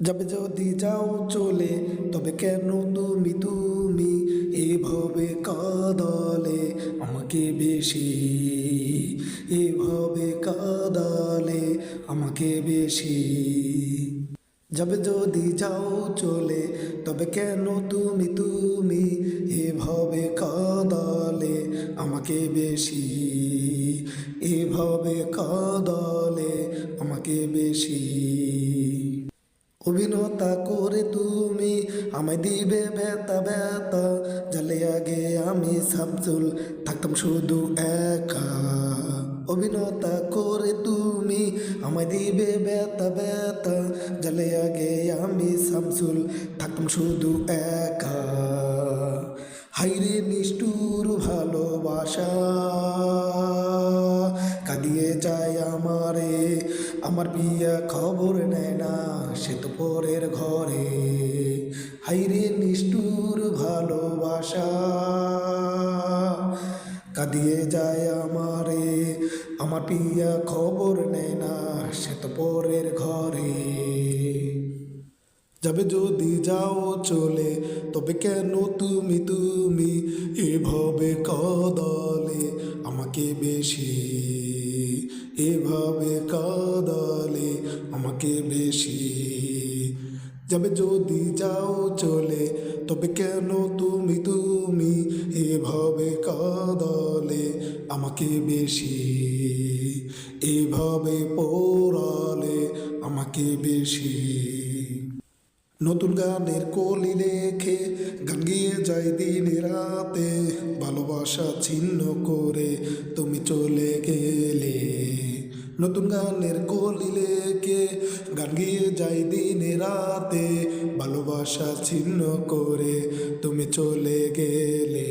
যাবে যদি যাও চলে, তবে কেন তুমি তুমি এভাবে কাদালে? আমাকে বেশি এভাবে কাদালে, আমাকে বেশি। যাবে যদি যাও চলে, তবে কেন তুমি তুমি এভাবে কাদালে? আমাকে বেশি এভাবে কাদালে, আমাকে বেশি অভিনতা করে তুমি আমায় দিবে ব্যথা ব্যথা। জালে আগে আমি শামসুল থাকতাম শুধু একা। অভিনতা করে তুমি আমায় দিবে ব্যথা ব্যথা। জালে আগে আমি শামসুল থাকতাম শুধু একা। হাইরে নিষ্ঠুর ভালোবাসা, কাঁদিয়ে যায় আমারে আমার বিয়া খবর নেয় না, সে তো পরের ঘরে। হাইরে নিষ্ঠুর ভালোবাসা, কাঁদিয়ে যায় আমারে। আমার পিয়া খবর নেয় না, সে তো পরের ঘরে। যাবে যদি যাও চলে, তবে কেন তুমি তুমি এভাবে কদলে আমাকে বেশি এভাবে কাদালে আমাকে বেশি। যাবে যদি যাও চলে, তবে কেন তুমি তুমি এভাবে কাদালে আমাকে বেশি? এভাবে পোড়ালে আমাকে বেশি। নতুন গানের কলি লেখে গান গিয়ে যাই দিনে রাতে। ভালোবাসা ছিন্ন করে তুমি চলে গেলে। নতুন গানের কলি লেখে গান গিয়ে যাই দিনে রাতে। ভালোবাসা ছিন্ন করে তুমি চলে গেলে।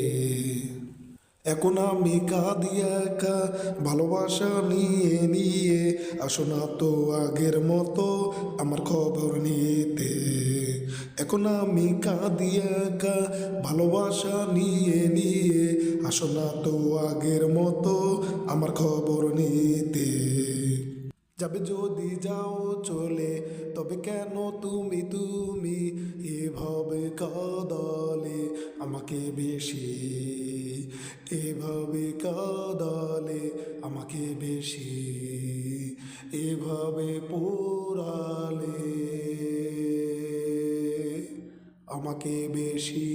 এখন আমি কাঁদি একা ভালোবাসা নিয়ে নিয়ে আসো না তো আগের মতো আমার খবর নিতে। এখন আমি কাঁদি একা ভালোবাসা নিয়ে নিয়ে আসো না তো আগের মতো আমার খবর নিতে। যাবে যদি যাও চলে তবে কেন তুমি তুমি এভাবে কাদালে আমাকে বেশি এভাবে কাদালে আমাকে বেশি এভাবে পোড়ালে। আমাকে বেশি